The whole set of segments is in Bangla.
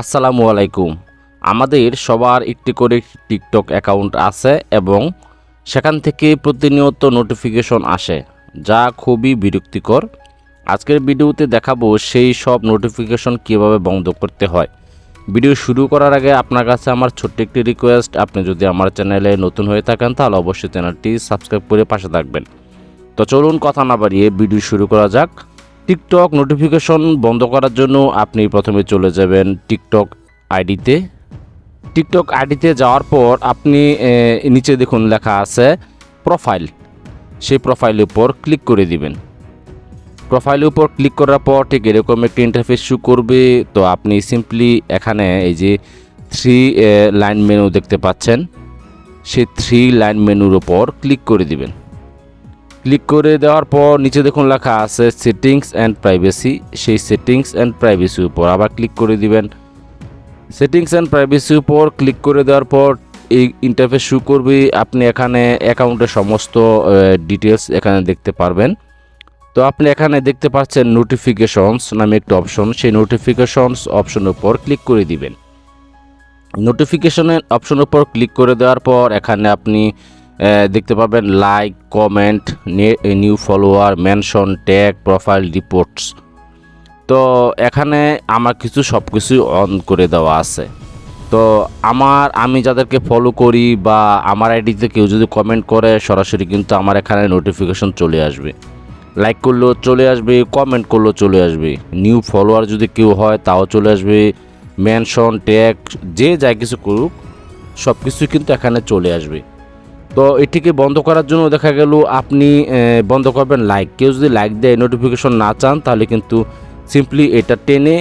আসসালামু আলাইকুম। আমাদের সবার একটি করে টিকটক অ্যাকাউন্ট আছে এবং সেখান থেকে প্রতিনিয়ত নোটিফিকেশন আসে, যা খুবই বিরক্তিকর। আজকের ভিডিওতে দেখাবো সেই সব নোটিফিকেশন কীভাবে বন্ধ করতে হয়। ভিডিও শুরু করার আগে আপনার কাছে আমার ছোট্ট একটি রিকোয়েস্ট, আপনি যদি আমার চ্যানেলে নতুন হয়ে থাকেন, তাহলে অবশ্যই চ্যানেলটি সাবস্ক্রাইব করে পাশে থাকবেন। তো চলুন কথা না বাড়িয়ে ভিডিও শুরু করা যাক। টিকটক নোটিফিকেশন বন্ধ করার জন্য আপনি প্রথমে চলে যাবেন টিকটক আইডিতে। টিকটক আইডিতে যাওয়ার পর আপনি নিচে দেখুন লেখা আছে প্রোফাইল। সেই প্রোফাইলের উপর ক্লিক করে দিবেন। প্রোফাইলের উপর ক্লিক করার পর ঠিক এরকম একটি ইন্টারফেস শু করবে। তো আপনি সিম্পলি এখানে এই যে থ্রি লাইন মেনু দেখতে পাচ্ছেন। সেই থ্রি লাইন মেনুর উপর ক্লিক করে দিবেন। ক্লিক করে দেওয়ার পর নিচে দেখুন লেখা আছে সেটিংস অ্যান্ড প্রাইভেসি সেই সেটিংস অ্যান্ড প্রাইভেসির উপর আবার ক্লিক করে দিবেন। সেটিংস অ্যান্ড প্রাইভেসির উপর ক্লিক করে দেওয়ার পর এই ইন্টারফেস শুরু করবে। আপনি এখানে অ্যাকাউন্টের সমস্ত ডিটেলস এখানে দেখতে পারবেন। তো আপনি এখানে দেখতে পাচ্ছেন নোটিফিকেশনস নামে একটি অপশন সেই নোটিফিকেশনস অপশনের উপর ক্লিক করে দিবেন। নোটিফিকেশনের অপশনের উপর ক্লিক করে দেওয়ার পর এখানে আপনি দেখতে পাবেন like comment new follower mention tag profile reports তো এখানে আমার কিছু সব কিছু অন করে দেওয়া আছে। তো আমার, আমি যাদেরকে ফলো করি বা আমার আইডিতে কেউ যদি কমেন্ট করে, সরাসরি কিন্তু আমার এখানে নোটিফিকেশন চলে আসবে। লাইক করলেও চলে আসবে কমেন্ট করলেও চলে আসবে। নিউ ফলোয়ার যদি কেউ হয়, তাও চলে আসবে। মেনশন ট্যাগ যে যা কিছু করুক সব কিছু কিন্তু এখানে চলে আসবে। তো এটিকে বন্ধ করার জন্য দেখা গেল আপনি বন্ধ করবেন লাইক কেউ যদি লাইক দেয় নোটিফিকেশন না চান, তাহলে কিন্তু সিম্পলি এটা টেনে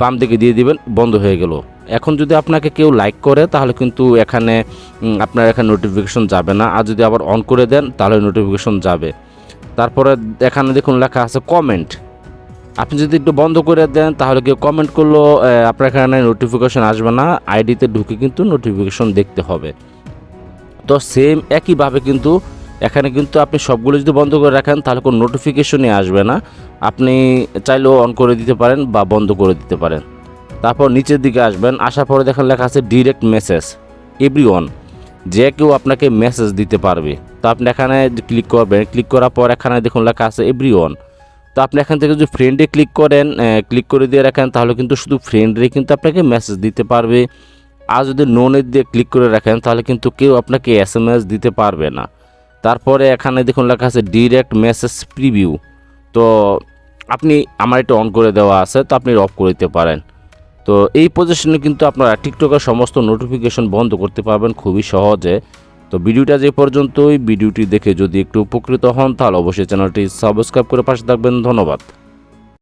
বাম দিকে দিয়ে দিবেন, বন্ধ হয়ে গেল। এখন যদি আপনাকে কেউ লাইক করে, তাহলে কিন্তু এখানে আপনার এখানে নোটিফিকেশন যাবে না। আর যদি আবার অন করে দেন, তাহলে নোটিফিকেশন যাবে। তারপরে এখানে দেখুন লেখা আছে কমেন্ট আপনি যদি একটু বন্ধ করে দেন, তাহলে কেউ কমেন্ট করলেও আপনার এখানে নোটিফিকেশন আসবে না। আইডিতে ঢুকে কিন্তু নোটিফিকেশন দেখতে হবে। তো সেম একইভাবে কিন্তু এখানে কিন্তু আপনি সবগুলো যদি বন্ধ করে রাখেন, তাহলে কোনো নোটিফিকেশনই আসবে না। আপনি চাইলেও অন করে দিতে পারেন বা বন্ধ করে দিতে পারেন। তারপর নিচের দিকে আসবেন, আসার পরে দেখেন লেখা আছে ডিরেক্ট মেসেজ এভরি ওয়ান যে কেউ আপনাকে মেসেজ দিতে পারবে। তো আপনি এখানে ক্লিক করবেন ক্লিক করার পর এখানে দেখুন লেখা আছে এভরি ওয়ান তো আপনি এখান থেকে যদি ফ্রেন্ডে ক্লিক করেন ক্লিক করে দিয়ে রাখেন, তাহলে কিন্তু শুধু ফ্রেন্ডরে কিন্তু আপনাকে মেসেজ দিতে পারবে। আর যদি নোনের দিয়ে ক্লিক করে রাখেন, তাহলে কিন্তু কেউ আপনাকে এস এম এস দিতে পারবে না। তারপরে এখানে দেখুন লেখা আছে ডিরেক্ট মেসেজ প্রিভিউ তো আপনি আমার এটা অন করে দেওয়া আছে, তো আপনি অফ করে দিতে পারেন। তো এই পজিশনে কিন্তু আপনারা টিকটকের সমস্ত নোটিফিকেশন বন্ধ করতে পারবেন খুবই সহজে। তো ভিডিওটা যে পর্যন্তই, ভিডিওটি দেখে যদি একটু উপকৃত হন, তাহলে অবশ্যই চ্যানেলটি সাবস্ক্রাইব করে পাশে থাকবেন। ধন্যবাদ।